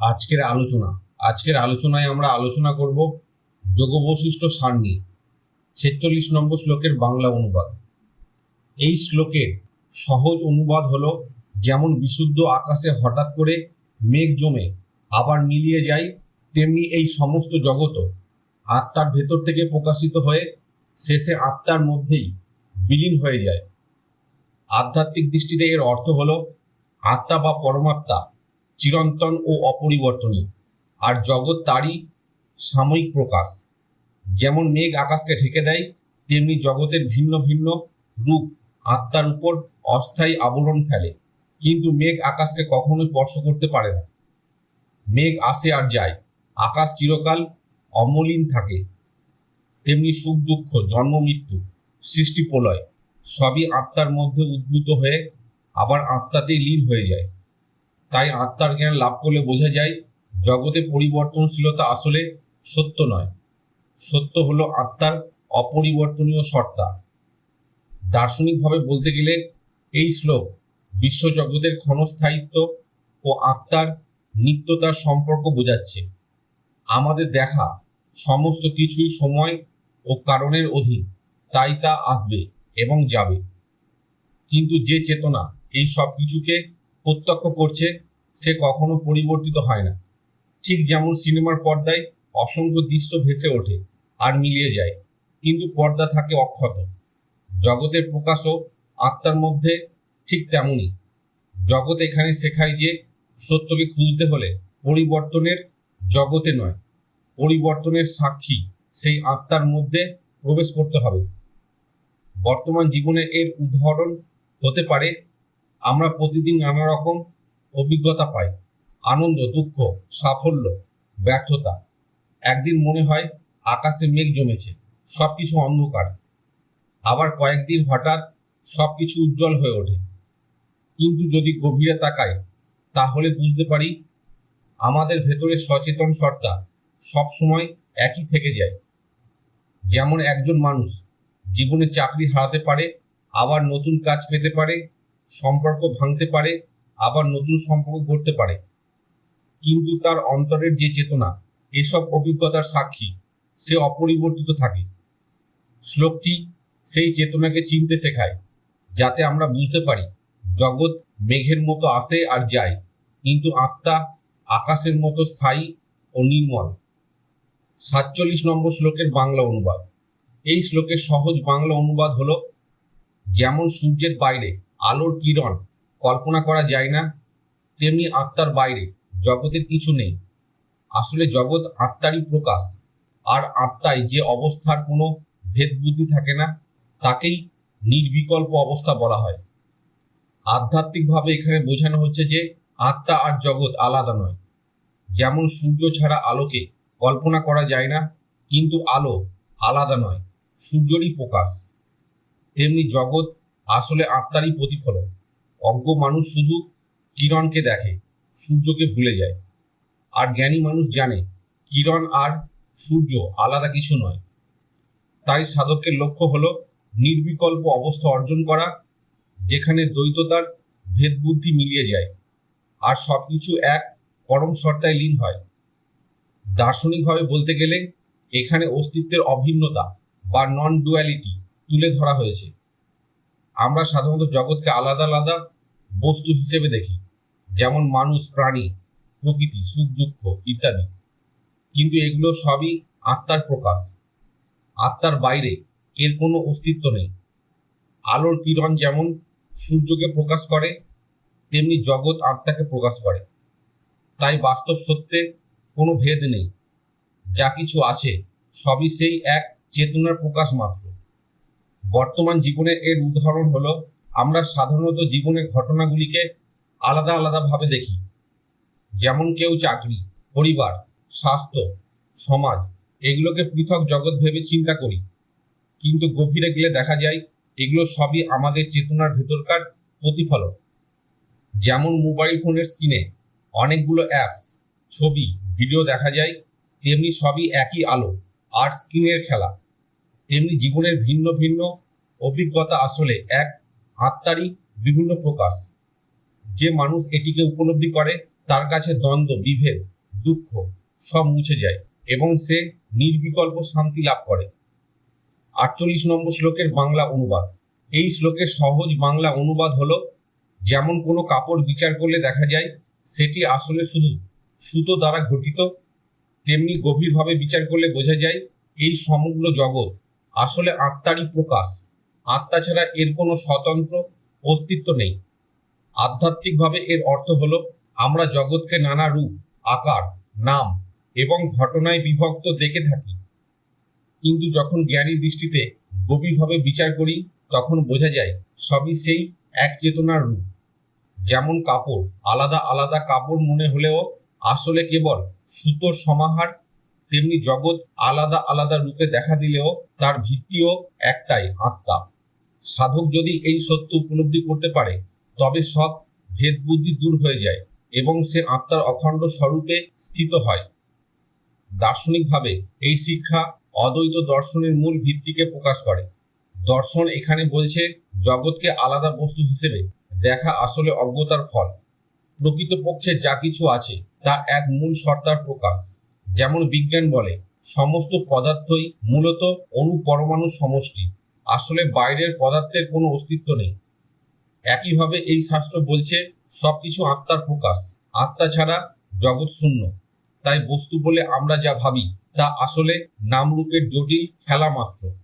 আজকের আলোচনা। আজকের আলোচনায় আমরা আলোচনা করব যোগবশিষ্ঠ সার নিয়ে ছেচল্লিশ নম্বর শ্লোকের বাংলা অনুবাদ। এই শ্লোকের সহজ অনুবাদ হলো, যেমন বিশুদ্ধ আকাশে হঠাৎ করে মেঘ জমে আবার মিলিয়ে যায়, তেমনি এই সমস্ত জগৎও আত্মার ভেতর থেকে প্রকাশিত হয়ে শেষে আত্মার মধ্যেই বিলীন হয়ে যায়। আধ্যাত্মিক দৃষ্টিতে এর অর্থ হলো, আত্মা বা পরমাত্মা চিরন্তন ও অপরিবর্তনীয়। আর জগৎ তারই সাময়িক প্রকাশ। যেমন মেঘ আকাশকে ঢেকে দেয়, তেমনি জগতের ভিন্ন ভিন্ন রূপ আত্মার উপর অস্থায়ী আবরণ ফেলে। কিন্তু মেঘ আকাশকে কখনোই স্পর্শ করতে পারে না। মেঘ আসে আর যায়, আকাশ চিরকাল অমলিন থাকে। তেমনি সুখ দুঃখ, জন্ম মৃত্যু, সৃষ্টি প্রলয়, সবই আত্মার মধ্যে উদ্ভূত হয়ে আবার আত্মাতেই লীন হয়ে যায়। তাই আত্মার জ্ঞান লাভ করলে বোঝা যায়, জগতে পরিবর্তনশীলতা আসলে সত্য নয়। সত্য হলো আত্মার অপরিবর্তনীয় সত্তা দার্শনিকভাবে বলতে গেলে, এই শ্লোক বিশ্বজগতের ক্ষণস্থায়িত্ব ও আত্মার নিত্যতার সম্পর্ক বোঝাচ্ছে। আমাদের দেখা সমস্ত কিছুই সময় ও কারণের অধীন, তাই তা আসবে এবং যাবে। কিন্তু যে চেতনা এই সব কিছুকে প্রত্যক্ষ করছে সে কখনো পরিবর্তিত হয় না। ঠিক যেমন সিনেমার পর্দায় অসংখ্য দৃশ্য ভেসে ওঠে আর মিলিয়ে যায়, কিন্তু পর্দা থাকে অক্ষত। জগতের প্রকাশও আত্মার মধ্যে ঠিক তেমনই। জগৎ এখানে শেখায় যে সত্যকে খুঁজতে হলে পরিবর্তনের জগতে নয়, পরিবর্তনের সাক্ষী সেই আত্মার মধ্যে প্রবেশ করতে হবে। বর্তমান জীবনে এর উদাহরণ হতে পারে, আমরা প্রতিদিন নানা রকম অভিজ্ঞতা পাই আনন্দ, দুঃখ, সাফল্য, ব্যর্থতা। একদিন মনে হয় আকাশে মেঘ জমেছে সব কিছু অন্ধকার। আবার কয়েকদিন হঠাৎ সব কিছু উজ্জ্বল হয়ে ওঠে। কিন্তু যদি গভীরে তাকাই, তাহলে বুঝতে পারি আমাদের ভেতরে সচেতন সত্তা সবসময় একই থেকে যায়। যেমন একজন মানুষ জীবনে চাকরি হারাতে পারে, আবার নতুন কাজ পেতে পারে, সম্পর্ক ভাঙতে পারে আবার নতুন সম্পর্ক গড়তে পারে। কিন্তু তার অন্তরের যে চেতনা, এসব অভিজ্ঞতার সাক্ষী, সে অপরিবর্তিত থাকে। শ্লোকটি সেই চেতনাকে চিনতে শেখায়, যাতে আমরা বুঝতে পারি, জগৎ মেঘের মতো আসে আর যায়, কিন্তু আত্মা আকাশের মতো স্থায়ী ও নির্মল। সাতচল্লিশ নম্বর শ্লোকের বাংলা অনুবাদ। এই শ্লোকের সহজ বাংলা অনুবাদ হলো, যেমন সূর্যের বাইরে আলোর কিরণ কল্পনা করা যায় না, তেমনি আত্মার বাইরে। জগতের কিছু নেই। আসলে জগৎ আত্মারই প্রকাশ। আর আত্মায় যে অবস্থার কোনো ভেদ বুদ্ধি থাকে না, তাকেই নির্বিকল্প অবস্থা বলা হয়। আধ্যাত্মিকভাবে এখানে বোঝানো হচ্ছে যে আত্মা আর জগৎ আলাদা নয়। যেমন সূর্য ছাড়া আলোকে কল্পনা করা যায় না, কিন্তু আলো আলাদা নয়, সূর্যরই প্রকাশ। তেমনি জগৎ আসলে আত্মারই প্রতিফলন অজ্ঞ মানুষ শুধু কিরণকে দেখে, সূর্যকে ভুলে যায়। আর জ্ঞানী মানুষ জানে, কিরণ আর সূর্য আলাদা কিছু নয়। তাই সাধকের লক্ষ্য হল নির্বিকল্প অবস্থা অর্জন করা, যেখানে দ্বৈততার ভেদবুদ্ধি মিলিয়ে যায়। আর সবকিছু এক পরম সত্তায় লীন হয়। দার্শনিকভাবে বলতে গেলে, এখানে অস্তিত্বের অভিন্নতা বা নন ডুয়ালিটি তুলে ধরা হয়েছে। আমরা সাধারণত জগৎকে আলাদা আলাদা বস্তু হিসেবে দেখি। যেমন মানুষ, প্রাণী, প্রকৃতি, সুখ, দুঃখ ইত্যাদি। কিন্তু এগুলো সবই আত্মার প্রকাশ। আত্মার বাইরে এর কোনো অস্তিত্ব নেই। আলোর কিরণ যেমন সূর্যকে প্রকাশ করে, তেমনি জগৎ আত্মাকে প্রকাশ করে। তাই বাস্তব সত্যে কোনো ভেদ নেই। যা কিছু আছে, সবই সেই এক চেতনার প্রকাশ মাত্র। বর্তমান জীবনে এর উদাহরণ হলো, আমরা সাধারণত জীবনের ঘটনাগুলিকে আলাদা আলাদাভাবে দেখি। যেমন কেউ চাকরি, পরিবার, স্বাস্থ্য, সমাজ, এগুলোকে পৃথক জগৎ ভেবে চিন্তা করি। কিন্তু গভীরে গেলে দেখা যায়, এগুলো সবই আমাদের চেতনার ভেতরকার প্রতিফলন। যেমন মোবাইল ফোনের স্ক্রিনে অনেকগুলো অ্যাপস, ছবি, ভিডিও দেখা যায়, তেমনি সবই একই আলো, আর স্ক্রিনের খেলা। তেমনি জীবনের ভিন্ন ভিন্ন অভিজ্ঞতা আসলে এক আত্মারই বিভিন্ন প্রকাশ। যে মানুষ এটিকে উপলব্ধি করে, তার কাছে দ্বন্দ্ব, বিভেদ, দুঃখ সব মুছে যায় এবং সে নির্বিকল্প শান্তি লাভ করে। আটচল্লিশ নম্বর শ্লোকের বাংলা অনুবাদ। এই শ্লোকের সহজ বাংলা অনুবাদ হলো, যেমন কোনো কাপড় বিচার করলে দেখা যায়, সেটি আসলে শুধু সুতো দ্বারা গঠিত, তেমনি গভীরভাবে বিচার করলে বোঝা যায়, এই সমগ্র জগৎ আসলে আত্মারই প্রকাশ। আত্মা ছাড়া এর কোনো স্বতন্ত্র অস্তিত্ব নেই। আধ্যাত্মিকভাবে এর অর্থ হলো, আমরা জগৎকে নানা রূপ, আকার, নাম এবং ঘটনায় বিভক্ত দেখে থাকি। কিন্তু যখন জ্ঞানী দৃষ্টিতে গভীরভাবে বিচার করি, তখন বোঝা যায়, সবই সেই এক চেতনার রূপ। যেমন কাপড়, আলাদা আলাদা কাপড় মনে হলেও আসলে কেবল সুতোর সমাহার তেমনি জগৎ আলাদা আলাদা রূপে দেখা দিলেও তার ভিত্তিও একটাই, আত্মা। সাধক যদি এই সত্য উপলব্ধি করতে পারে, তবে সব ভেদ বুদ্ধি দূর হয়ে যায় এবং সে আত্মার অখণ্ড স্বরূপে স্থিত হয়। দার্শনিকভাবে এই শিক্ষা অদ্বৈত দর্শনের মূল ভিত্তিকে প্রকাশ করে। দর্শন এখানে বলছে জগৎকে আলাদা বস্তু হিসেবে দেখা আসলে অজ্ঞতার ফল। প্রকৃতপক্ষে যা কিছু আছে, তা এক মূল সত্তার প্রকাশ। যেমন বিজ্ঞান বলে, সমস্ত পদার্থই মূলত অণু পরমাণু সমষ্টি। আসলে বাইরের পদার্থের কোনো অস্তিত্ব নেই। একইভাবে এই শাস্ত্র বলছে, সবকিছু আত্মার প্রকাশ। আত্মা ছাড়া জগৎ শূন্য। তাই বস্তু বলে আমরা যা ভাবি, তা আসলে নামরূপের জটিল খেলা মাত্র।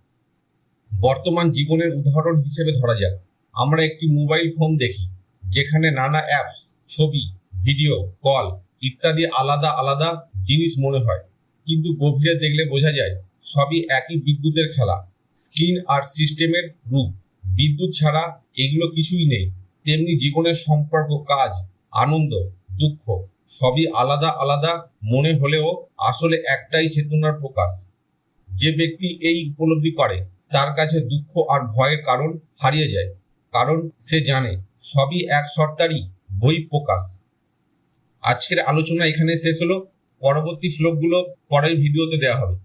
বর্তমান জীবনের উদাহরণ হিসেবে ধরা যাক। আমরা একটি মোবাইল ফোন দেখি, যেখানে নানা অ্যাপস, ছবি, ভিডিও, কল ইত্যাদি আলাদা আলাদা জিনিস মনে হয়। কিন্তু গভীরে দেখলে বোঝা যায়, সবই একই বিদ্যুতের খেলা। স্ক্রিন আর সিস্টেমের রূপ। বিদ্যুৎ ছাড়া এগুলো কিছুই নেই। তেমনি জীবনের সম্পর্ক, কাজ, আনন্দ, দুঃখ, সবই আলাদা আলাদা মনে হলেও আসলে একটাই চেতনার প্রকাশ। যে ব্যক্তি এই উপলব্ধি করে, তার কাছে দুঃখ আর ভয়ের কারণ হারিয়ে যায়। কারণ সে জানে, সবই এক সত্তারই বই প্রকাশ আজকের আলোচনা এখানে শেষ হলো। পরবর্তী শ্লোকগুলো পরের ভিডিওতে দেওয়া হবে।